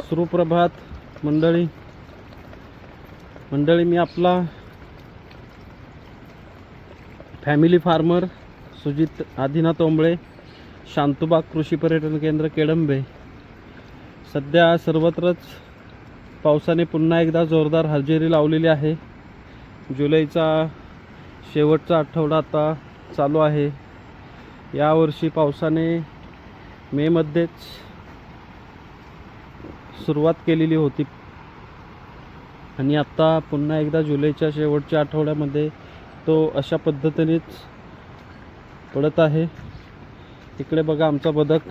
सुप्रभात मंडळी. मंडळी मी आपला फॅमिली फार्मर सुजित आदिनाथ ओंबळे शांतुबाग कृषी पर्यटन केंद्र केडंबे. सध्या सर्वत्रच पावसाने पुन्हा एकदा जोरदार हजेरी लावलेली आहे. जुलैचा शेवटचा आठवडा आता चालू आहे. यावर्षी पावसाने मेमध्येच सुरुवात केलेली होती. आणि आत्ता पुन्हा एकदा जुलैच्या शेवटच्या आठवड्यामध्ये तो अशा पद्धतीनेच पडत आहे. इकडे बघा आमचा बदक.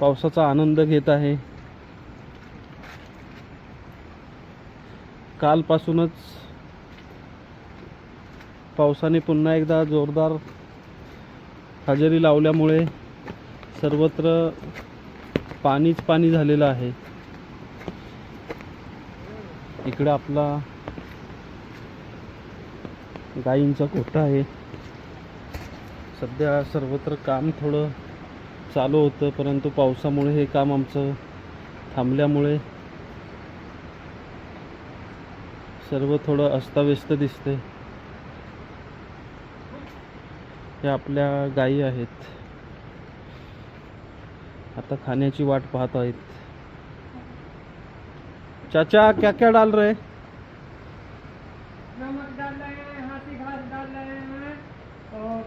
पावसाचा आनंद घेत आहे. कालपासूनच पावसाने पुन्हा एकदा जोरदार हजेरी लावल्यामुळे सर्वत्र पाणीच पाणी झालेलं आहे. इकडे आपला गाईंचा कोठा आहे. सध्या सर्वत्र काम थोडं चालू होतं परंतु पावसामुळे हे काम आमचं थांबल्यामुळे सर्व थोडं अस्ताव्यस्त दिसते हे आपल्या गायी आहेत. आता खाण्याची वाट पाहत आहेत चाचा क्या क्या डाल रहे? नमक डाल रहे हैं हाथी घास डाल रहे हैं और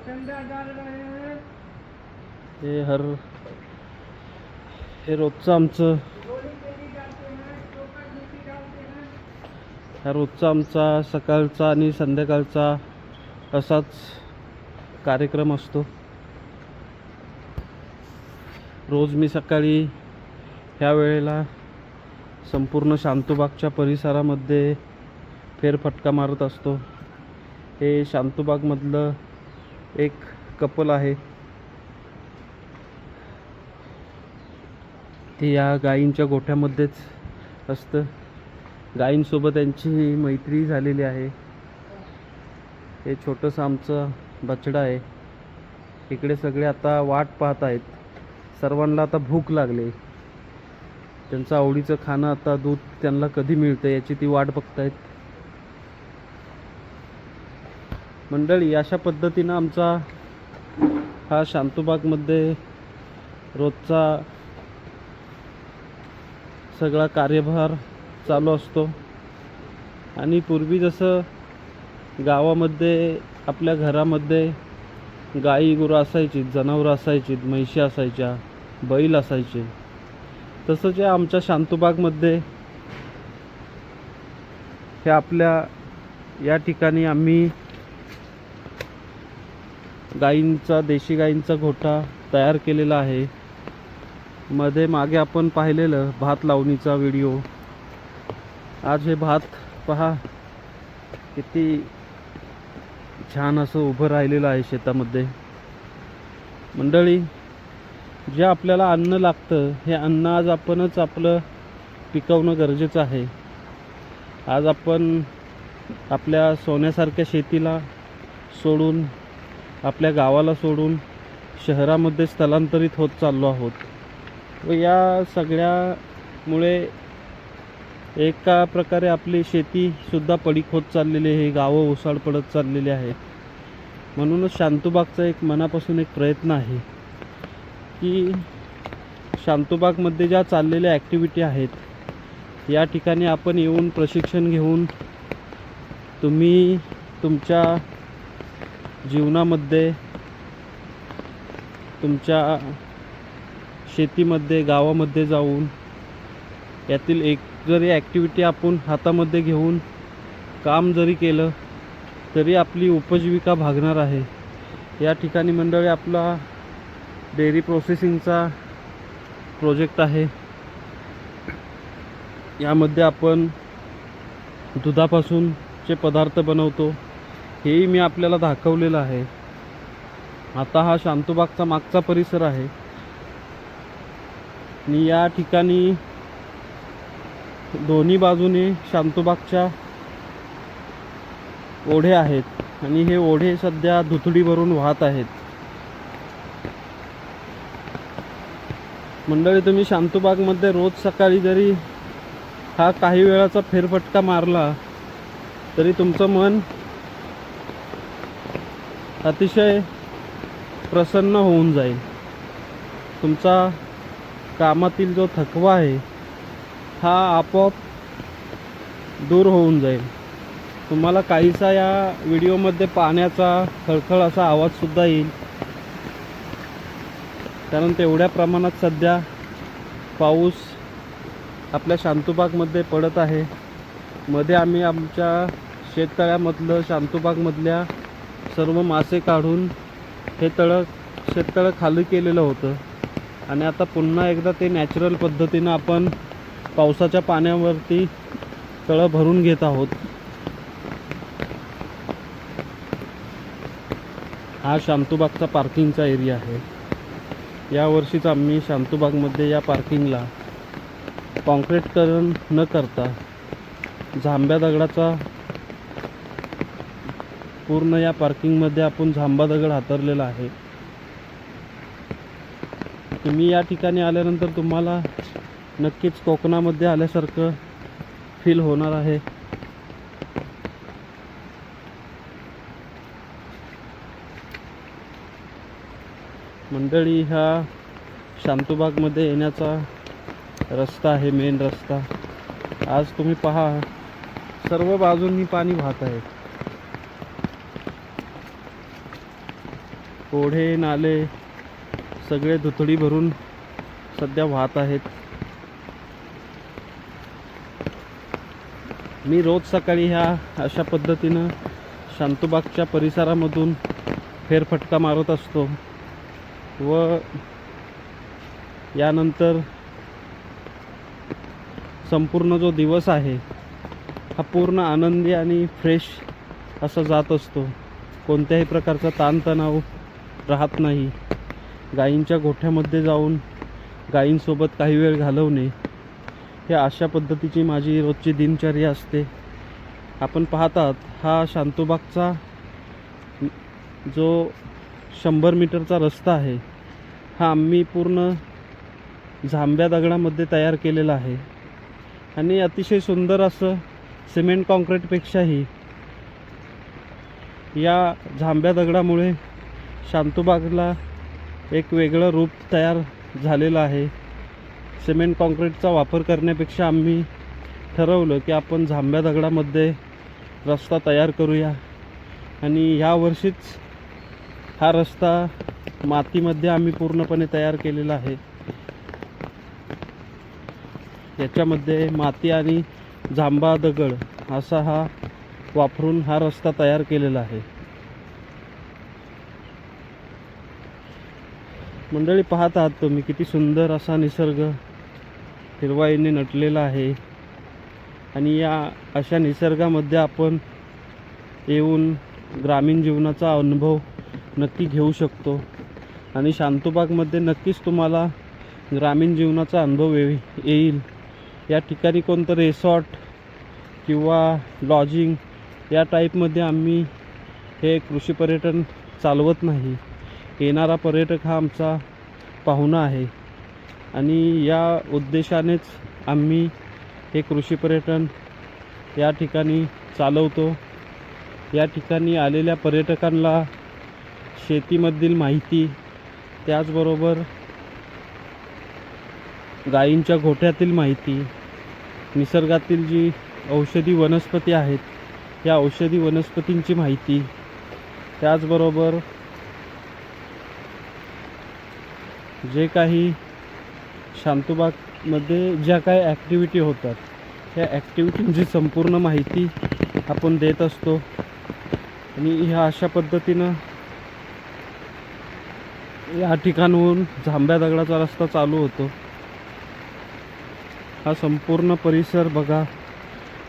डाल रहे हैं। हे हर हे रोजचं आमचं. हा रोजचा आमचा सकाळचा आणि संध्याकाळचा असाच कार्यक्रम असतो. रोज मी सकाळी ह्या वेळेला संपूर्ण शांतुबागच्या परिसरामध्ये फेरफटका मारत असतो. हे शांतुबागमधलं एक कपल आहे. ते या गायींच्या गोठ्यामध्येच असतं. गायींसोबत त्यांची मैत्री झालेली आहे. हे छोटंसं आमचं बछडा आहे. इकडे सगळे आता वाट पाहत आहेत. सर्वांना आता भूक लागली. त्यांचं आवडीचं खाणं आता दूध त्यांना कधी मिळतं याची ती वाट बघतायत. मंडळी अशा पद्धतीनं आमचा हा शांतुबागमध्ये रोजचा सगळा कार्यभार चालू असतो. आणि पूर्वी जसं गावामध्ये आपल्या घरामध्ये गाई गुरं असायची जनावरं असायची म्हैशी असायच्या बैल असायचे. तसंच या आमच्या शांतुबागमध्ये हे आपल्या या ठिकाणी आम्ही गाईंचा देशी गाईंचा घोटा तयार केलेला आहे. मध्ये मागे आपण पाहिलेलं भात लावणीचा व्हिडिओ. आज हे भात पहा किती छान असं उभं राहिलेलं आहे शेतामध्ये. मंडळी जे आपल्याला अन्न लागतं हे अन्न आज आपणच आपलं पिकवणं गरजेचं आहे. आज आपण आपल्या सोन्यासारख्या शेतीला सोडून आपल्या गावाला सोडून शहरामध्ये स्थलांतरित होत चाललो आहोत. व या सगळ्यामुळे एका प्रकारे आपली शेतीसुद्धा पडीक होत चाललेली आहे गावं ओसाड पडत चाललेली आहेत. म्हणूनच शांतुबागचा एक मनापासून एक प्रयत्न आहे. की शांतोबागमध्ये ज्या चाललेल्या ॲक्टिव्हिटी आहेत या ठिकाणी आपण येऊन प्रशिक्षण घेऊन तुम्ही तुमच्या जीवनामध्ये तुमच्या शेतीमध्ये गावामध्ये जाऊन यातील एक जरी ॲक्टिव्हिटी आपण हातामध्ये घेऊन काम जरी केलं तरी आपली उपजीविका भागणार आहे. या ठिकाणी मंडळी आपला डेअरी प्रोसेसिंगचा प्रोजेक्ट आहे. यामध्ये आपण दुधापासूनचे पदार्थ बनवतो हेही मी आपल्याला दाखवलेलं आहे. आता हा शांतुबागचा मागचा परिसर आहे. आणि या ठिकाणी दोन्ही बाजूने शांतुबागच्या ओढे आहेत. आणि हे ओढे सध्या दुथडीवरून वाहत आहेत. मंडळी तुम्ही शांतूबागमध्ये रोज सकाळी जरी हा काही वेळाचा फेरफटका मारला तरी तुमचं मन अतिशय प्रसन्न होऊन जाईल. तुमचा कामातील जो थकवा आहे हा आपोआप दूर होऊन जाईल. तुम्हाला काहीसा या व्हिडिओमध्ये पाण्याचा खळखळ असा आवाजसुद्धा येईल. कारण तेवढ्या प्रमाणात सध्या पाऊस आपल्या शांतूबागमध्ये पडत आहे. मध्ये आम्ही आमच्या शेततळ्यामधलं शांतूबागमधल्या सर्व मासे काढून हे तळं शेततळं खाली केलेलं होतं. आणि आता पुन्हा एकदा ते नॅचरल पद्धतीनं आपण पावसाच्या पाण्यावरती तळं भरून घेत आहोत. हा शांतूबागचा पार्किंगचा एरिया आहे. यावर्षीच आम्ही शांतूबागमध्ये या पार्किंगला कॉन्क्रीटकरण न करता झांब्या दगडाचा पूर्ण या पार्किंगमध्ये आपण झांबा दगड हातरलेला आहे. तुम्ही या ठिकाणी आल्यानंतर तुम्हाला नक्कीच कोकणामध्ये आल्यासारखं फील होणार आहे. मंडळी हा शांतुबागमध्ये येण्याचा रस्ता आहे मेन रस्ता. आज तुम्ही पहा सर्व बाजूंनी पाणी वाहत आहे. ओढे नाले सगळे दुथडी भरून सध्या वाहत आहेत. मी रोज सकाळी ह्या अशा पद्धतीनं शांतुबागच्या परिसरामधून फेरफटका मारत असतो. व यानंतर संपूर्ण जो दिवस आहे हा पूर्ण आनंदी आणि फ्रेश असा जात असतो. कोणत्याही प्रकारचा ताणतणाव राहत नाही. गायींच्या गोठ्यामध्ये जाऊन गायींसोबत काही वेळ घालवणे हे अशा पद्धतीची माझी रोजची दिनचर्या असते. आपण पाहतात हा शांतोबागचा जो शंभर मीटरचा रस्ता आहे. हा आम्ही पूर्ण झांब्या दगडामध्ये तयार केलेला आहे. आणि अतिशय सुंदर असं सिमेंट कॉन्क्रीटपेक्षाही या झांब्या दगडामुळे शांतुबागला एक वेगळं रूप तयार झालेलं आहे. सिमेंट कॉन्क्रीटचा वापर करण्यापेक्षा आम्ही ठरवलं की आपण झांब्या दगडामध्ये रस्ता तयार करूया. आणि ह्या वर्षीच हा रस्ता मातीमध्ये आम्ही पूर्णपणे तयार केलेला आहे. याच्यामध्ये माती आणि जांबा दगड असा हा वापरून हा रस्ता तयार केलेला आहे. मंडळी पाहत आहात तुम्ही किती सुंदर असा निसर्ग हिरवाईने नटलेला आहे. आणि या अशा निसर्गामध्ये आपण येऊन ग्रामीण जीवनाचा अनुभव नक्की घेऊ शकतो. आणि शांतोबागमध्ये नक्कीच तुम्हाला ग्रामीण जीवनाचा अनुभव ये येईल. या ठिकाणी कोणतं रेसॉर्ट किंवा लॉजिंग या टाईपमध्ये आम्ही हे कृषी पर्यटन चालवत नाही. येणारा पर्यटक हा आमचा पाहुणा आहे. आणि या उद्देशानेच आम्ही हे कृषी पर्यटन या ठिकाणी चालवतो. या ठिकाणी आलेल्या पर्यटकांना शेतीमधील माहिती त्याचबरोबर गायींच्या गोठ्यातील माहिती निसर्गातील जी औषधी वनस्पती आहेत या औषधी वनस्पतींची माहिती त्याचबरोबर जे काही शांतुबागमध्ये ज्या काही ॲक्टिव्हिटी होतात त्या ॲक्टिव्हिटींची संपूर्ण माहिती आपण देत असतो. आणि ह्या अशा पद्धतीनं या ठिकाणहून जांभ्या दगडाचा रस्ता चालू होतो. हा संपूर्ण परिसर बघा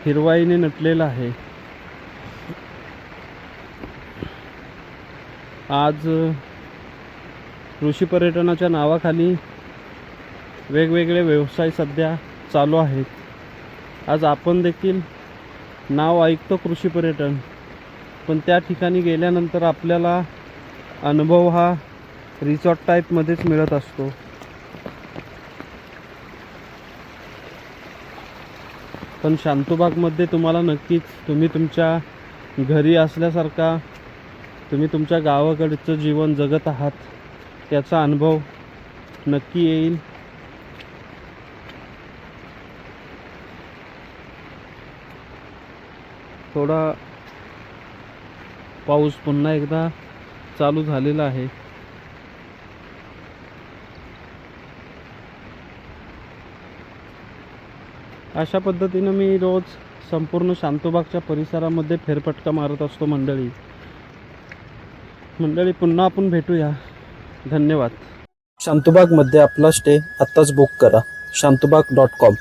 हिरवाईने नटलेला आहे. आज कृषी पर्यटनाच्या नावाखाली वेगवेगळे व्यवसाय सध्या चालू आहेत. आज आपण देखील नाव ऐकतो कृषी पर्यटन पण त्या ठिकाणी गेल्यानंतर आपल्याला अनुभव हा रिसॉर्ट टाईपमध्येच मिळत असतो. पण शांतोबागमध्ये तुम्हाला नक्कीच तुम्ही तुमच्या घरी असल्यासारखा तुम्ही तुमच्या गावाकडचं जीवन जगत आहात त्याचा अनुभव नक्की येईल. थोडा पाऊस पुन्हा एकदा चालू झालेला आहे. अशा पद्धतीनं मी रोज संपूर्ण शांतोबागच्या परिसरामध्ये फेरफटका मारत असतो मंडळी. मंडळी पुन्हा आपण भेटूया. धन्यवाद. शांतोबागमध्ये आपला स्टे आत्ताच बुक करा. Shantobag dot com.